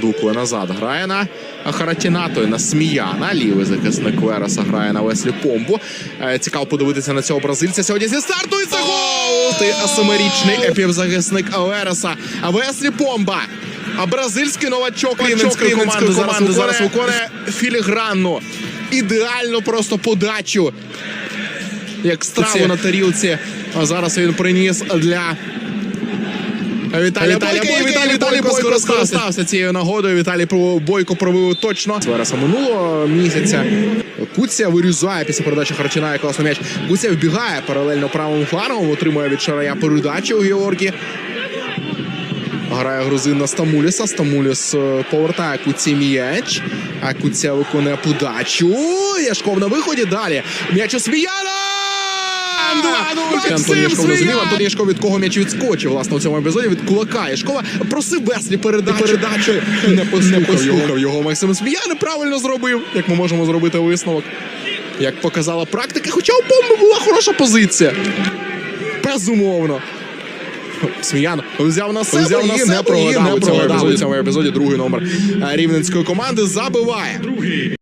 Дуку назад грає на Харатінато і на Сміяна. Лівий захисник Вереса грає на Веслі Помбу. Е, Цікаво подивитися на цього бразильця сьогодні зі старту. І це гол! Ти асимерічний епівзахисник Вереса. А Веслі Помба. А бразильський новачок рівненської команди, команди зараз виконує філігранну. Ідеальну просто подачу. Як страву на тарілці. А зараз він приніс для Віталій Бойко, і Віталій Бойко скористався цією нагодою. Віталій Про- Бойко пробив точно. З Вереса минулого місяця. Куця вирізає після передачі Харчина і класно м'яч. Куця вбігає паралельно правим флангом, отримує від Шарая передачу у Георгі. Грає грузин на Стамуліса. Стамуліс е, повертає Куці м'яч. А Куця виконує подачу. Яшков на виході. Далі. М'яч у Сміяна! Антон Яшков не зумів. Антон Яшков від кого м'яч відскочив, власне, у цьому епізоді від кулака. Яшкова просив Беслі передачу. передачу. Не послухав, його. його. Максим Сміян правильно зробив, як ми можемо зробити висновок. Як показала практика, хоча у бомби була хороша позиція. Безумовно. Сміян взяв на себе, Взяв на і себе не прогадав не у цьому прогадав. епізоді. У цьому епізоді другий номер е, рівненської команди забиває.